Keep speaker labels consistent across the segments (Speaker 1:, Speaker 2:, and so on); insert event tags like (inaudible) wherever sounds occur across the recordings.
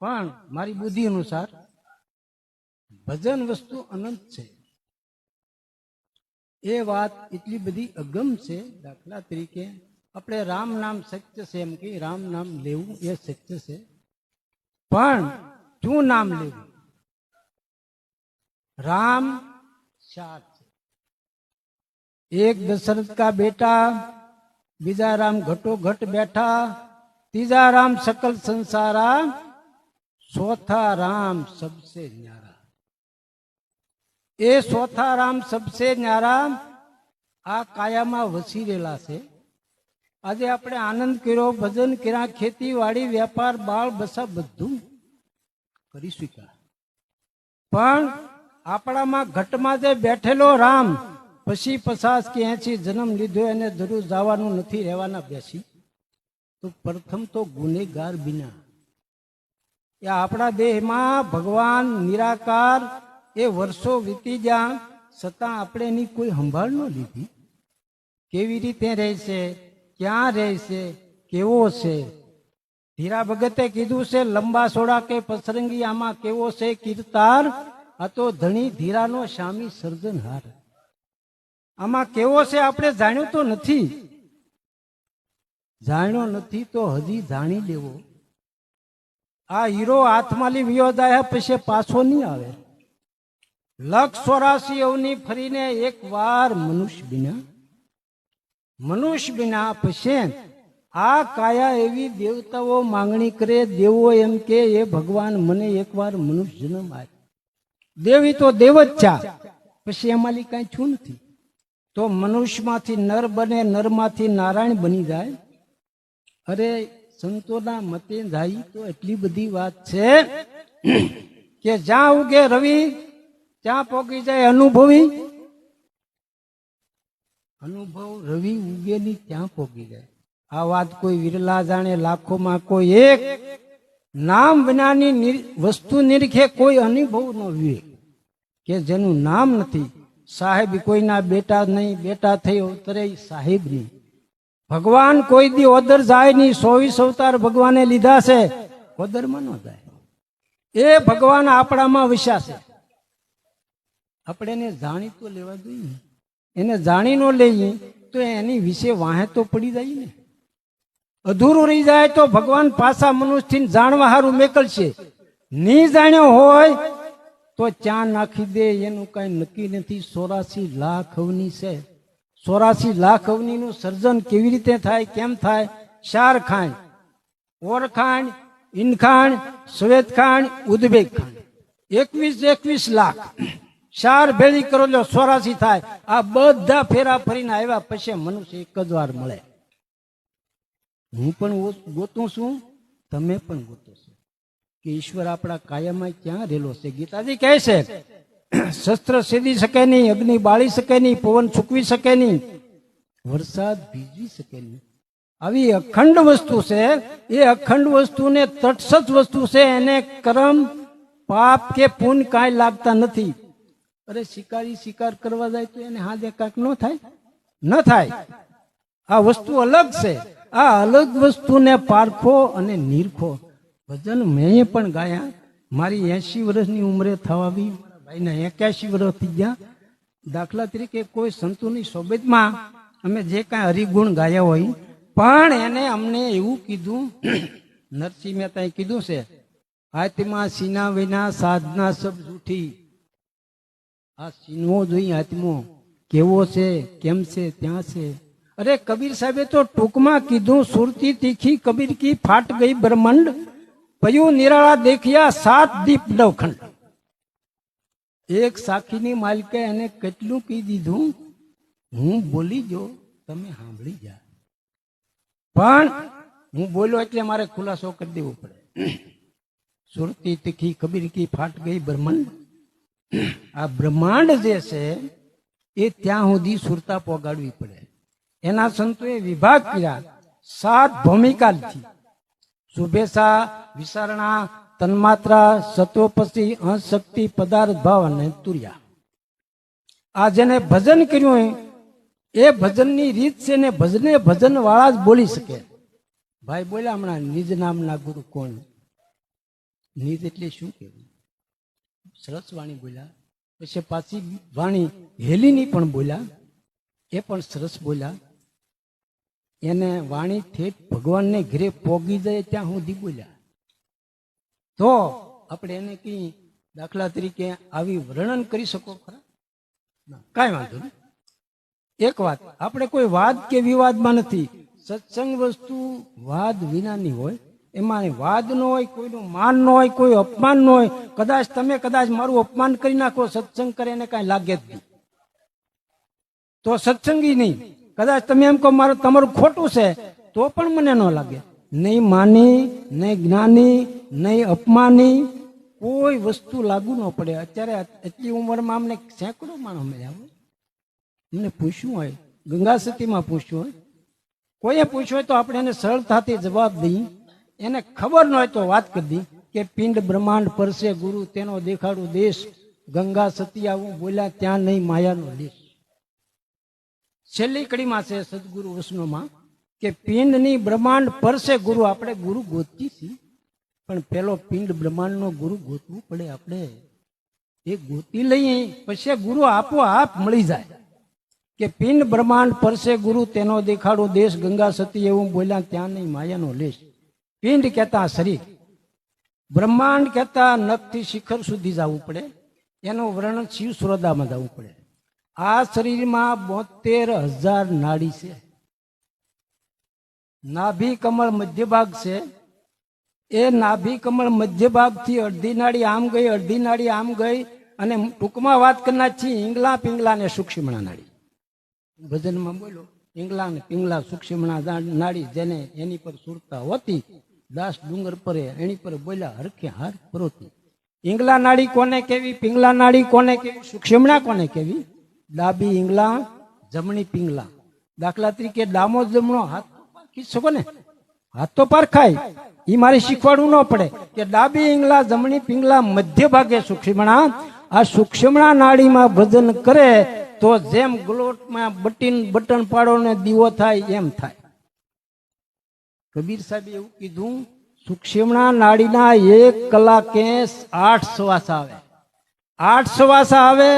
Speaker 1: પણ મારી બુદ્ધિ અનુસાર ભજન વસ્તુ અનંત છે એ વાત એટલી બધી અગમ છે દાખલા તરીકે આપણે રામ નામ સત્ય છે એમ કે રામ નામ લેવું એ સત્ય છે પણ શું નામ લેવું રામ ચાર છે એક દશરથ કા બેટા બીજા રામ ઘટો ઘટ બેઠા तीजा राम सकल संसारा સોથા રામ સબસે ન્યારા. એ સોથા રામ સબસે ન્યારા આ કાયામાં વસી રહેલા છે. આજે આપણે આનંદ કર્યો, ભજન કર્યા, ખેતીવાડી, વેપાર, બાળ બસા બધું કરી શક્યા. પણ આપણામાં ઘટમાં જે બેઠેલો રામ, પછી પસાસ કે એસી જન્મ લીધો, એને જરૂર જવાનું નથી રહેવાના બેસી. તો પ્રથમ તો ગુનેગાર વિના એ આપણા દેહમાં ભગવાન નિરાકાર એ વર્ષો વીતી ગયા છતાં આપણે એની કોઈ સંભાળ ન લીધી. કેવી રીતે રહેશે, ક્યાં રહેશે, કેવો છે? ધીરા ભગતે કીધું છે, લંબા સોડા કે પસરંગી આમાં કેવો છે કીર્તાર? આ ધણી ધીરાનો શામી સર્જનહાર. આમાં કેવો છે આપણે જાણ્યું તો નથી. જાણ્યો નથી તો હજી જાણી લેવો. આ હીરો હાથમાંથી વિયો જાય પછી પાછો નહીં આવે. લક્ષ ચોરાસી અવની ફરીને એક વાર મનુષ્ય બિના મનુષ્ય બિના પછી આ કાયા એવી દેવતાઓ માંગણી કરે, દેવો એમ કે એ ભગવાન, મને એકવાર મનુષ્ય જન્મ આપ દેવી તો દેવ જ ચા પછી એમાંથી કઈ છું નથી. તો મનુષ્યમાંથી નર બને, નરમાંથી નારાયણ બની જાય. અરે સંતોના મતે જાય તો એટલી બધી વાત છે કે જ્યાં ઉગે રવિ, ત્યાં પોગી જાય અનુભવી. અનુભવ રવિ ઉગેની ત્યાં પોગી જાય. આ વાત કોઈ વિરલા જાણે લાખોમાં કોઈ એક નામ વિનાની વસ્તુ નિરખે કોઈ અનુભવ ન વિવેક કે જેનું નામ નથી. સાહેબ કોઈના બેટા નહીં, બેટા થઈ અવતરે સાહેબ નહીં ભગવાન કોઈ દી ઓદર જાય નહીં. ચોવીસ અવતાર ભગવાને લીધા છે. ઓદરમાં ન જાય. એ ભગવાન આપણામાં વિશ્વાસે આપણે એને જાણી તો લેવા જોઈએ. એને જાણી ન લઈએ તો એની વિશે વાહે તો પડી જાય ને. અધૂરું રહી જાય તો ભગવાન પાછા મનુષ્યથી જાણવા હારું મેકલશે. નહીં જાણ્યો હોય તો ચા નાખી દે. એનું કઈ નક્કી નથી. ચોરાસી લાખ અવની છે. ચોરાસી લાખ અવનીનું સર્જન કેવી રીતે થાય, કેમ થાય? ચાર ખાંડ ઓરખાંડ ઇનખાંડ શ્વેત ખાંડ, ઉદ્વેગ ખાંડ. એકવીસ એકવીસ લાખ. ચાર ભેળી કરો લો ચોરાસી થાય. આ બધા ફેરા ફરીને આવ્યા પછી મનુષ્ય એક જ વાર મળે. હું પણ ગોતું છું, તમે પણ ગોતો છો. કે ઈશ્વર આપણા કાયમાં ક્યાં રહેલો છે? ગીતાજી કહે છે (clears throat) શસ્ત્ર સીધી શકે નહીં, અગ્નિ બાળી શકે નહીં, પવન સૂકવી શકે નહીં, વરસાદ ભીજી શકે નહીં. આવી અખંડ વસ્તુ છે, એ અખંડ વસ્તુને તટસ્થ વસ્તુ છે, એને કર્મ, પાપ કે પુન કાંઈ લાગતા નથી. અરે શિકારી શિકાર કરવા જાય તો એને હાથે કાંઈક ન થાય? ન થાય. આ વસ્તુ અલગ છે. આ અલગ વસ્તુને પારખો અને નિરખો. ભજન મેં પણ ગાયા. મારી એસી વર્ષની ઉંમરે થવા મારા એક્યાસી વર્ષ થઈ ગયા. દાખલા તરીકે કોઈ સંતોની સોબતમાં અમે જે કાંઈ હરિગુણ ગાયા હોય, પણ એને અમને એવું કીધું, (clears throat) નરસિંહ મહેતાએ કીધું છે, હાથમાં સીના વિના સાધના સબ જૂઠી. આ સીનવો જોઈ આત્મો કેવો છે, કેમ છે, ત્યાં છે. અરે કબીર સાહેબે તો ટૂંકમાં કીધું, સુરતી તીખી કબીર કી ફાટ ગઈ બ્રહ્માંડ, પયું નિરાળા દેખ્યા સાત દીપ નવખંડ. એક સાખીની માલિકે એને કેટલું કહી દીધું? હું બોલી જો, તમે સાંભળી જા. પણ હું બોલ્યો એટલે મારે ખુલાસો કરી દેવો પડે. સુરતી તીખી કબીર કી ફાટ ગઈ બ્રહ્માંડ. આ બ્રહ્માંડ જે છે, એ ત્યાં સુધી સુરતા પોગાડવી પડે. એના સંતોએ વિભાગ કર્યા. સાત ભૂમિકાથી શુભેશા વિચારણા તન્માત્રા સત્વપસી અશક્તિ પદાર્થ ભાવ અને તુર્યા. આ જેને ભજન કર્યું હોય, એ ભજનની રીત છે ને ભજને ભજન વાળા જ બોલી શકે. ભાઈ બોલ્યા હમણાં નિજ નામના ગુરુ કોણ? નિજ એટલે શું કહેવું? સરસ વાણી બોલ્યા. પછી પાછી વાણી હેલીની પણ બોલ્યા. એ પણ સરસ બોલ્યા. એને વાણી ઠેઠ ભગવાનને ઘરે પોગી જાય ત્યાં સુધી બોલ્યા. તો આપણે એને કઈ દાખલા તરીકે આવી વર્ણન કરી શકો? ખરા કાંઈ વાંધો નહીં. એક વાત, આપણે કોઈ વાદ કે વિવાદમાં નથી. સત્સંગ વસ્તુ વાદ વિનાની હોય, એમાં વાદ ન હોય, કોઈનું માન ન હોય, કોઈ અપમાન ન હોય, કદાચ તમે કદાચ મારું અપમાન કરી નાખો, સત્સંગ કરે એને કાંઈ લાગે જ નહીં. તો સત્સંગી નહીં. કદાચ તમે એમ કહો, મારું, તમારું ખોટું છે. તો પણ મને ન લાગે. નહીં માની, નહીં જ્ઞાની, નહીં અપમાની, કોઈ વસ્તુ લાગુ ન પડે. અત્યારે એટલી ઉંમરમાં અમને સેંકડો માણસ મળ્યા હોય. અમને પૂછ્યું હોય, ગંગા સતીમાં પૂછ્યું હોય. કોઈએ પૂછ્યું હોય તો આપણે એને સરળતાથી જવાબ દઈએ એને ખબર ન હોય તો વાત કરી દઈ કે પિંડ બ્રહ્માંડ પરસે ગુરુ તેનો દેખાડું દેશ. ગંગા સતી આવું બોલ્યા ત્યાં નહીં માયાનો દેશ. છેલ્લી કડીમાં છે સદગુરુ વૈષ્ણવમાં કે પિંડની બ્રહ્માંડ પરસે ગુરુ, આપણે ગુરુ ગોતતી છીએ પણ પેલો પિંડ બ્રહ્માંડનો ગુરુ ગોતવું પડે આપણે. એ ગોતી લઈએ, પછી ગુરુ આપોઆપ મળી જાય. કે પિંડ બ્રહ્માંડ પરસે ગુરુ, તેનો દેખાડો દેશ ગંગા સતી એવું બોલ્યા, ત્યાં નહીં માયાનો લેશ. પિંડ કહેતા શરીર. બ્રહ્માંડ કહેતા નખથી શિખર સુધી જવું પડે. એનું વર્ણન શિવ સુરદામાં જવું પડે. આ શરીરમાં બોતેર હજાર નાડી છે. નાભી કમળ મધ્ય ભાગ છે. એ નાભી કમળ મધ્ય ભાગથી અડધી નાડી આમ ગઈ, અડધી નાડી આમ ગઈ અને ટૂંકમાં વાત કરનાર છીએ ઈંગલા પિંગલા ને સૂક્ષ્મણા નાડી ભજનમાં બોલો, ઈંગલા ને પિંગલા સૂક્ષ્મણા નાળી જેને એની પર સુરતા હોતી, દાસ ડુંગર પરે એની પર બોલ્યા, હરખે હાર પરોતી. ઈંગલા નાડી કોને કેવી? પિંગલા નાડી કોને કેવી? સૂક્ષ્મણા કોને કેવી? ડાબી ઈંગલા, જમણી પિંગલા. દાખલા તરીકે ડામો જમણો હાથ શકો ને, હાથ તો પારખાય એ મારે શીખવાડવું ન પડે કે ડાબી ઈંગલા, જમણી પિંગલા, મધ્ય ભાગે સૂક્ષ્મણા. આ સૂક્ષ્મણા નાડીમાં ભજન કરે તો જેમ ગ્લોટમાં બટીન, બટન પાડો ને દીવો થાય એમ થાય. કબીર સાહેબે એવું કીધું, સૂક્ષ્મણા નાડીના એક કલાકે આઠ શ્વાસ આવે. આઠ શ્વાસ આવે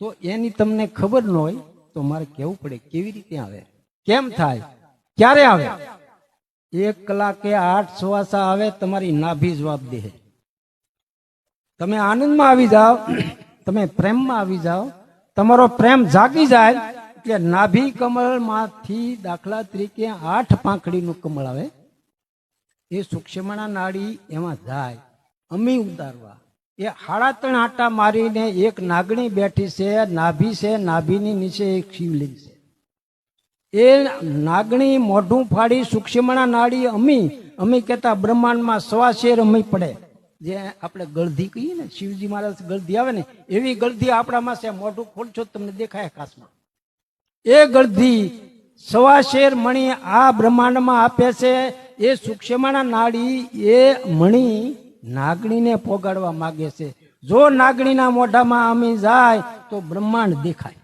Speaker 1: તો એની તમને ખબર ન હોય તો મારે કેવું પડે કેવી રીતે આવે? કેમ થાય? ક્યારે આવે? એક કલાકે આઠ સવાસા આવે, તમારી નાભી જવાબ દે. તમે આનંદમાં આવી જાઓ, તમે પ્રેમમાં આવી જાઓ, તમારો પ્રેમ જાગી જાય એટલે નાભી કમળમાંથી દાખલા તરીકે આઠ પાંખડીનું કમળ આવે. એ સુક્ષમણા નાડી એમાં જાય. અમી ઉતારવા. એ હાડા ત્રણ આટા મારીને એક નાગણી બેઠી છે, નાભી છે, નાભીની નીચે એક શિવલિંગ છે. એ નાગણી મોઢું ફાડી સૂક્ષ્મણા નાડી અમી અમી કહેતા બ્રહ્માંડમાં સવા શેર અમી પડે. જે આપણે ગળધી કહીએ ને, શિવજી મહારાજ ગળધી આવે ને, એવી ગળધી આપણામાં છે મોઢું ખોલશો તમને દેખાય કાશમાં એ ગળધી સવા શેર મણી આ બ્રહ્માંડમાં આપે છે, એ સૂક્ષ્મણા નાડી એ મણી નાગણીને પોગાડવા માગે છે. જો નાગણીના મોઢામાં અમી જાય તો બ્રહ્માંડ દેખાય.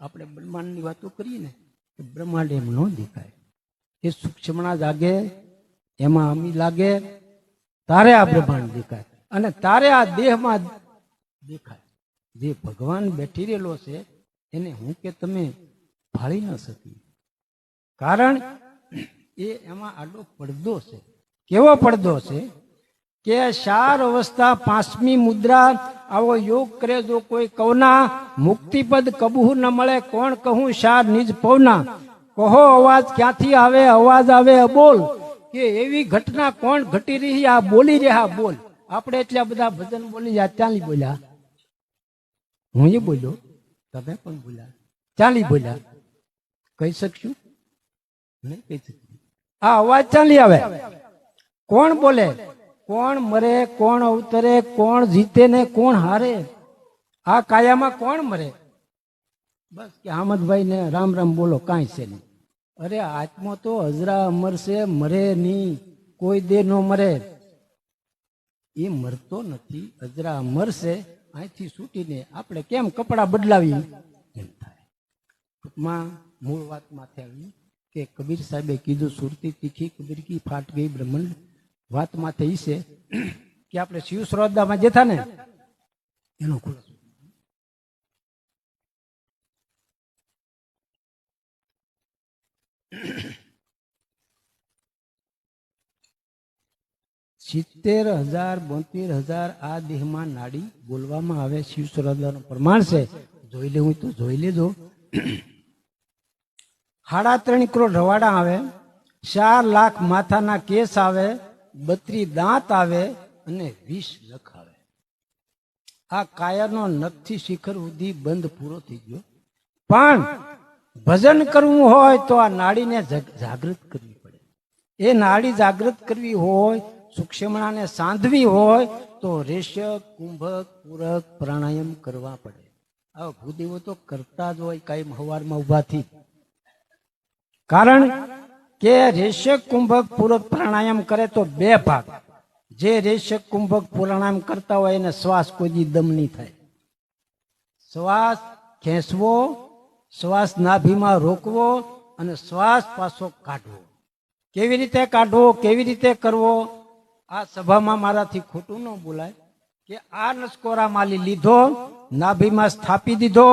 Speaker 1: આપણે બ્રહ્માંડની વાતો કરીએ ને તો બ્રહ્માંડ એમ દેખાય. એ સૂક્ષ્મણા જાગે, એમાં અમી લાગે, તારે આ બ્રહ્માંડ દેખાય. અને તારે આ દેહમાં દેખાય. જે ભગવાન બેઠી રહેલો છે, એને હું કે તમે ફાળી ન શકી કારણ એ એમાં આડો પડદો છે. કેવો પડદો છે? કે ચાર અવસ્થા પાંચમી મુદ્રા આવો યોગ કરે જો કોઈ કવના, મુક્તિપદ કબૂ ન મળે, કોણ કહું શાર નિજ પવના? કહો, અવાજ ક્યાંથી આવે? અવાજ આવે બોલ. કે એવી ઘટના કોણ ઘટી રહી, આ બોલી રહ્યા બોલ. આપણે એટલા બધા ભજન બોલી રહ્યા, ચાલી બોલ્યા. હું એ બોલ્યો, તમે પણ બોલ્યા. ચાલી બોલ્યા. કહી શકશું? નહીં કહી શકશું આ અવાજ ચાલી આવે. કોણ બોલે? કોણ મરે, કોણ અવતરે, કોણ જીતે ને કોણ હારે? આ કાયામાં કોણ મરે? બસ કે હામદભાઈ ને રામ રામ બોલો, કાંઈ છે નહીં. અરે આત્મા તો હજરા અમર છે, મરે નહીં, કોઈ દે નો મરે. એ મરતો નથી હજરા અમર છે, અહીંથી છૂટીને આપણે કેમ કપડાં બદલાવી ટૂંકમાં મૂળ વાત માથે આવી કે કબીર સાહેબે કીધું, સુરતી તીખી કબીર કી ફાટ ગઈ બ્રહ્માંડ. વાત માથે ઈ છે કે આપણે શિવ શ્રદ્ધામાં જતા ને, એનો ખુલાસો સિત્તેર હજાર, બોતેર હજાર આ દેહમાં નાડી બોલવામાં આવે, શિવ શ્રદ્ધાનું પ્રમાણ છે. જોઈ લેવું તો, જોઈ લેજો. સાડા ત્રણ કરોડ રવાડા આવે, ચાર લાખ માથાના કેસ આવે બત્રી દાંત આવે અને વીસ નખ આવે આ કાયાનો નખથી શિખર સુધી બંધ પૂરો થઈ ગયો. પણ ભજન કરવું હોય તો આ નાડીને જાગૃત કરવી પડે. એ નાડી જાગૃત કરવી હોય, સૂક્ષ્મણાને સાંધવી હોય, તો રેશક કુંભક, પૂરક પ્રાણાયામ કરવા પડે. આ ભૂદેવો તો કરતા જ હોય કાંઈ હવારમાં ઉભાથી કારણ કે રેશક કુંભક પૂરક પ્રાણાયામ કરે તો બે ભાગ. જે રેશક કુંભક પ્રાણાયામ કરતા હોય એને શ્વાસ કોઈ દમ નહીં થાય. શ્વાસ ખેંચવો, શ્વાસ નાભીમાં રોકવો અને શ્વાસ પાછો કાઢવો. કેવી રીતે કાઢવો, કેવી રીતે કરવો, આ સભામાં મારાથી ખોટું ન બોલાય કે આ નસકોરા માલી લીધો, નાભીમાં સ્થાપી દીધો,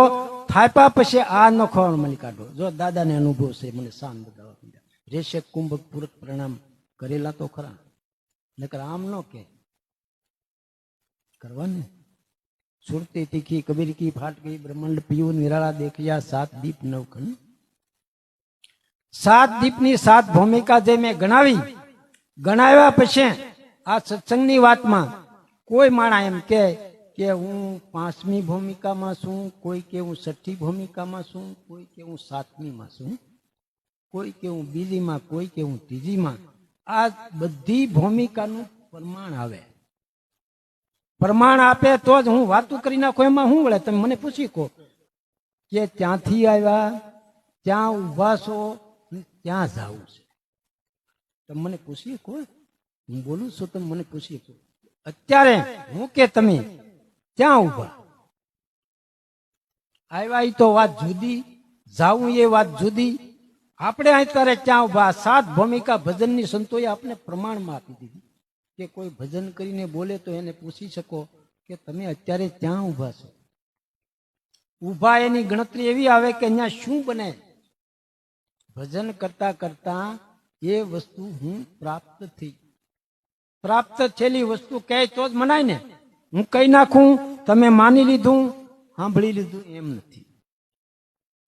Speaker 1: થાપ્યા પછી આ નખો મળી કાઢો. જો દાદાને અનુભવ છે, મને શાન માંડ્યા. રેશક કુંભક પૂરક પ્રણામ કરેલા તો ખરા. નકર આમ ન કે. કરવાને? સુરતી તીખી કબીર કી ફાટ ગઈ બ્રહ્માંડ પીયું નિરાળા દેખ્યા સાત દીપ નવખંડ સાત દીપની સાત ભૂમિકા જે મેં ગણાવી, ગણાવ્યા પછી આ સત્સંગની વાતમાં કોઈ માણા એમ કે કે હું પાંચમી ભૂમિકામાં છું, કોઈ કે હું છઠ્ઠી ભૂમિકામાં છું, કોઈ કે હું સાતમીમાં છું. કોઈ કે હું બીજીમાં, કોઈ કે હું ત્રીજીમાં. આ બધી ભૂમિકાનું પ્રમાણ આવે. પ્રમાણ આપે તો જ હું વાતું કરી નાખું, એમાં શું વળે? તમે મને પૂછી કહો કે ત્યાંથી આવ્યા, ત્યાં ઊભા છો ત્યાં જવું છે. તમે મને પૂછી કહો હું બોલું છું, તમે મને પૂછી કહો અત્યારે હું કે તમે ત્યાં ઊભા. આવ્યા એ તો વાત જુદી, જાવું એ વાત જુદી આપણે અત્યારે ત્યાં ઊભા? સાત ભૂમિકા ભજનની સંતોએ આપણે પ્રમાણમાં આપી દીધી. કે કોઈ ભજન કરીને બોલે તો એને પૂછી શકો કે તમે અત્યારે ત્યાં ઊભા છો? ઊભા એની ગણતરી એવી આવે કે અહીંયા શું બને? ભજન કરતા કરતા એ વસ્તુ હું પ્રાપ્ત થઈ. પ્રાપ્ત થયેલી વસ્તુ કહે તો જ મનાય ને. હું કહી નાખું? તમે માની લીધું? સાંભળી લીધું એમ નથી.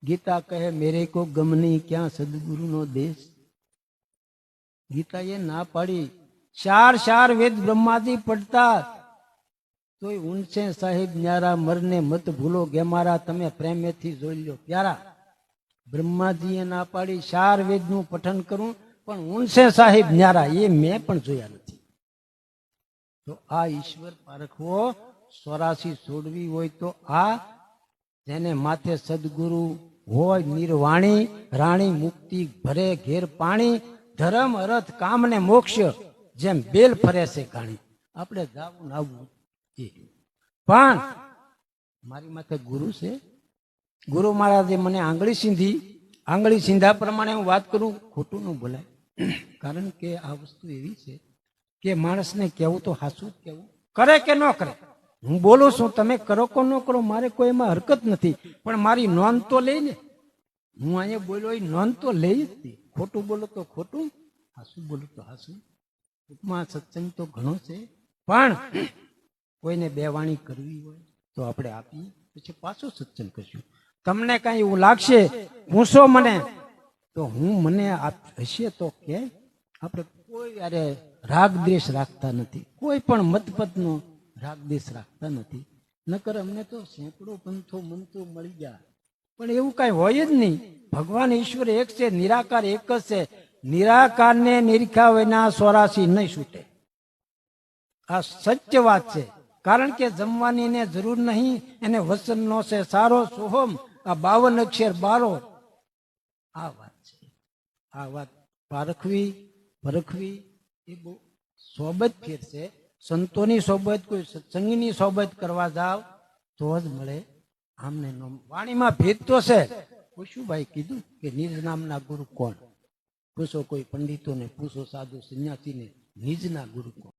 Speaker 1: ગીતા કહે મેરે કો ગમ નહીં ક્યાં સદગુરુનો દેશ ગીતાએ ના પાડી ચાર ચાર વેદ બ્રહ્માજી પડતા તોય ઉનસે સાહેબ ન્યારા મરને મત ભૂલો ગેમારા તમે પ્રેમેથી જોઈ લો પ્યારા બ્રહ્માજીએ ના પાડી ચાર વેદનું પઠન કરું પણ ઉનસે સાહેબ ન્યારા એ મેં પણ જોયા નથી તો આ ઈશ્વર પારખવો સોરાશી છોડવી હોય તો આ જેને માથે સદગુરુ હોય નિર્વાણી, રાણી મુક્તિ ભરે ઘેર પાણી, ધર્મ, અરથ, કામ ને મોક્ષ જેમ બેલ ફરે છે કાણી. આપણે જાવું આવવું પણ મારી માથે ગુરુ છે. ગુરુ મહારાજે મને આંગળી સીંધી. આંગળી સીંધા પ્રમાણે હું વાત કરું, ખોટું ન બોલાય. કારણ કે આ વસ્તુ એવી છે કે માણસને કહેવું તો હાસું કહેવું. કરે કે ન કરે? હું બોલું છું, તમે કરો કો, ન કરો, મારે કોઈ એમાં હરકત નથી. પણ મારી નોંધ તો લઈ ને હું અહીંયા બોલ્યો એ નોંધ તો લઈ જ ખોટું બોલો તો ખોટું, હાસું બોલો તો હાસું. ટૂંકમાં સત્સંગ તો ઘણો છે, પણ કોઈને બે વાણી કરવી હોય તો આપણે આપીએ, પછી પાછો સત્સંગ કરશું. તમને કાંઈ એવું લાગશે, પૂછો મને. તો હું મને આપ- હશે તો કે, આપણે કોઈ અરે રાગ દ્વેષ રાખતા નથી. કોઈ પણ મતપતનો રાગ દ્વેષ રાખતા નથી. નકર અમને તો સેંકડો પંથો મંથો મળી ગયા. પણ એવું કઈ હોય જ નહીં. ભગવાન ઈશ્વર એક છે, નિરાકાર એક જ છે. નિરાકારને નિરીખા વિના સોરાશી નહીં છૂટે. આ સત્ય વાત છે. કારણ કે જમવાની ને જરૂર નહીં, એને વસન નો છે સારો સોહમ, આ બાવન અક્ષર બારો. આ વાત છે. આ વાત પારખવી, પરખવી એ બહુ સોબત ફેર છે. સંતોની સોબત કોઈ સત્સંગની સોબત કરવા જાવ, તો જ મળે. આમને વાણીમાં ભેદ તો છે. પૂછુભાઈ કીધું કે નિજ નામના ગુરુ કોણ? પૂછો કોઈ પંડિતોને, પૂછો સાધુ સંન્યાસીને, નિજના ગુરુ કોણ?